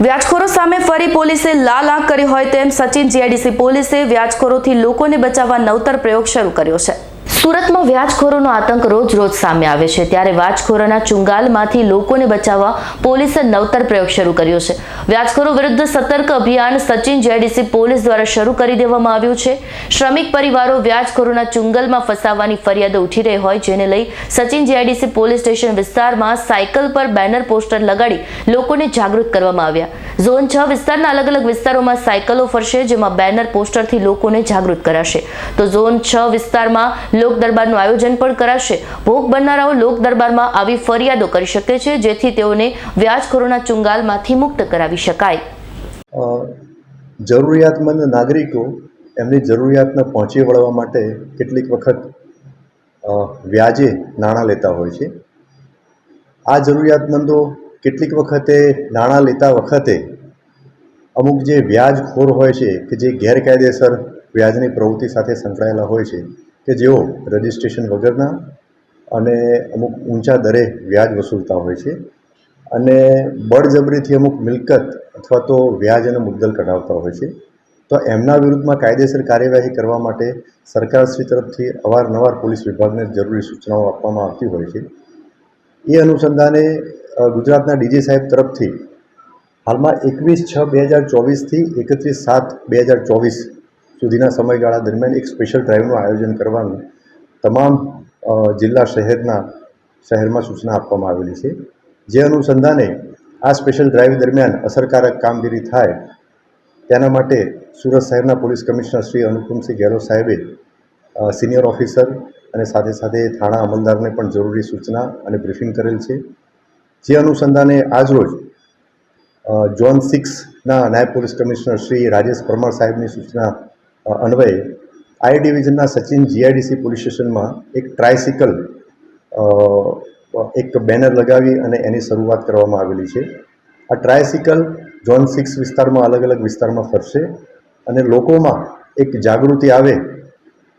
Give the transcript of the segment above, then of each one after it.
વ્યાજખોરો સામે ફરી પોલીસે લાલ આંખ કરી હોય તેમ સચિન જીઆઈડીસી પોલીસે વ્યાજખોરોથી લોકોને બચાવવા નવતર પ્રયોગ શરૂ કર્યો છે. સુરતમાં વ્યાજખોરોનો આતંક રોજ રોજ સામે આવે છે. ત્યારે વ્યાજખોરોના ચુંગાલમાંથી લોકોને બચાવવા પોલીસે નવતર પ્રયોગ શરૂ કર્યો છે. વ્યાજખોરો વિરુદ્ધ સતર્ક અભિયાન સચિન જેડીસી પોલીસ દ્વારા શરૂ કરી દેવામાં આવ્યું છે. શ્રમિક પરિવારો વ્યાજખોરોના ચુંગલમાં ફસાવાની ફરિયાદો ઉઠી રહી હોય, જેને લઈ સચિન જેડીસી પોલીસ સ્ટેશન વિસ્તારમાં સાયકલ પર બેનર પોસ્ટર લગાડી લોકોને જાગૃત કરવામાં આવ્યા. ઝોન છ વિસ્તારના અલગ અલગ વિસ્તારોમાં સાયકલો ફરશે, જેમાં બેનર પોસ્ટરથી લોકોને જાગૃત કરાશે. તો ઝોન છ વિસ્તારમાં લોક દરબારનું આયોજન પણ કરાશે. ભોગ બનનારાઓ લોક દરબારમાં આવી ફરિયાદો કરી શકે છે, જેથી તેઓને વ્યાજખોરોના ચુંગાલમાંથી મુક્ત કરાવી શકાય. જરૂરિયાતમંદ નાગરિકો એમની જરૂરિયાતને પહોંચી વળવા માટે કેટલીક વખત વ્યાજે નાણાં લેતા હોય છે. આ જરૂરિયાતમંદો કેટલીક વખતે નાણાં લેતા વખતે અમુક જે વ્યાજખોર હોય છે કે જે ગેરકાયદેસર વ્યાજની પ્રવૃત્તિ સાથે સંકળાયેલા હોય છે કે જેઓ રજિસ્ટ્રેશન વગરના અને અમુક ઊંચા દરે વ્યાજ વસૂલતા હોય છે અને બળજબરીથી અમુક મિલકત અથવા તો વ્યાજ અને મુદ્દલ કઢાવતા હોય છે, તો એમના વિરુદ્ધમાં કાયદેસર કાર્યવાહી કરવા માટે સરકારશ્રી તરફથી અવારનવાર પોલીસ વિભાગને જરૂરી સૂચનાઓ આપવામાં આવતી હોય છે. એ અનુસંધાને ગુજરાતના ડીજી સાહેબ તરફથી હાલમાં એકવીસ છ બે હજાર ચોવીસથી એકત્રીસ સાત બે હજાર ચોવીસ સુધીના સમયગાળા દરમિયાન એક સ્પેશિયલ ડ્રાઈવનું આયોજન કરવાનું તમામ જિલ્લા શહેરના શહેરમાં સૂચના આપવામાં આવેલી છે. જે અનુસંધાને આ સ્પેશિયલ ડ્રાઈવ દરમિયાન અસરકારક કામગીરી થાય તેના માટે સુરત શહેરના પોલીસ કમિશનર શ્રી અનુપમસિંહ ગેહલોત સાહેબે સિનિયર ઓફિસર અને સાથે સાથે થાણા અમલદારને પણ જરૂરી સૂચના અને બ્રિફિંગ કરેલ છે. જે અનુસંધાને આજરોજ ઝોન સિક્સના નાયબ પોલીસ કમિશનર શ્રી રાજેશ પરમાર સાહેબની સૂચના અન્વયે આઈ ડિવિઝનના સચિન જીઆઈડીસી પોલીસ સ્ટેશનમાં એક ટ્રાયસિકલ એક બેનર લગાવી અને એની શરૂઆત કરવામાં આવેલી છે. આ ટ્રાયસિકલ ઝોન સિક્સ વિસ્તારમાં, અલગ અલગ વિસ્તારમાં ફરશે અને લોકોમાં એક જાગૃતિ આવે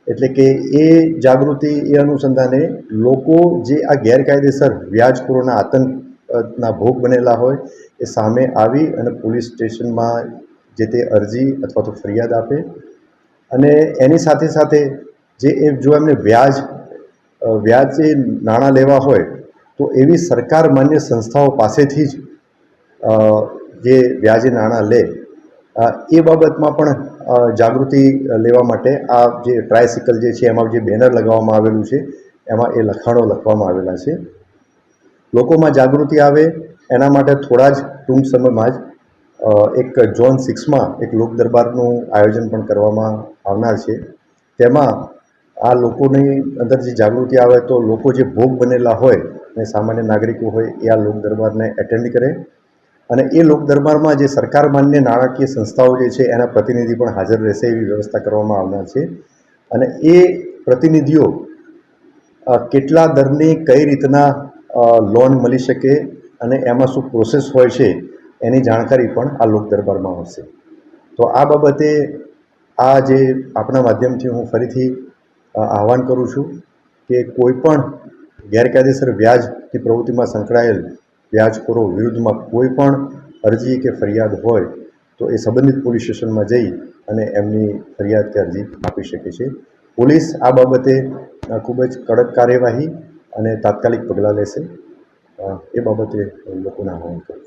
એટલે કે એ જાગૃતિ, એ અનુસંધાને લોકો જે આ ગેરકાયદેસર વ્યાજખોરોના આતંક ના ભોગ બનેલા હોય, એ સામે આવી અને પોલીસ સ્ટેશનમાં જે તે અરજી અથવા તો ફરિયાદ આપે અને એની સાથે સાથે જે એ જો એમને વ્યાજ વ્યાજે નાણાં લેવા હોય, તો એવી સરકાર માન્ય સંસ્થાઓ પાસેથી જ જે વ્યાજે નાણાં લે એ બાબતમાં પણ જાગૃતિ લેવા માટે આ જે ટ્રાયસિકલ જે છે, એમાં જે બેનર લગાવવામાં આવેલું છે, એમાં એ લખાણો લખવામાં આવેલા છે. લોકોમાં જાગૃતિ આવે, એના માટે થોડા જ ટૂંક સમયમાં જ એક ઝોન સિક્સમાં એક લોક દરબારનું આયોજન પણ કરવામાં આવનાર છે. તેમાં આ લોકોની અંદર જે જાગૃતિ આવે તો લોકો જે ભોગ બનેલા હોય અને સામાન્ય નાગરિકો હોય એ આ લોક દરબારને એટેન્ડ કરે. અને એ લોક દરબારમાં જે સરકાર માન્ય નાણાકીય સંસ્થાઓ જે છે એના પ્રતિનિધિ પણ હાજર રહેશે એવી વ્યવસ્થા કરવામાં આવનાર છે. અને એ પ્રતિનિધિઓ કેટલા દરની કઈ રીતના લોન મળી શકે અને એમાં શું પ્રોસેસ હોય છે એની જાણકારી પણ આ લોક દરબારમાં આવશે. તો આ બાબતે આ જે આપણા માધ્યમથી હું ફરીથી આહવાન કરું છું કે કોઈપણ ગેરકાયદેસર ગેરકાયદેસર વ્યાજની પ્રવૃત્તિમાં સંકળાયેલ વ્યાજખોરો વિરુદ્ધમાં કોઈ પણ અરજી કે ફરિયાદ હોય, તો એ સંબંધિત પોલીસ સ્ટેશનમાં જઈ અને એમની ફરિયાદ કે અરજી આપી શકે છે. પોલીસ આ બાબતે ખૂબ જ કડક કાર્યવાહી અને તાત્કાલિક પગલાં લેશે. એ બાબતે લોકોને આહવાન કરું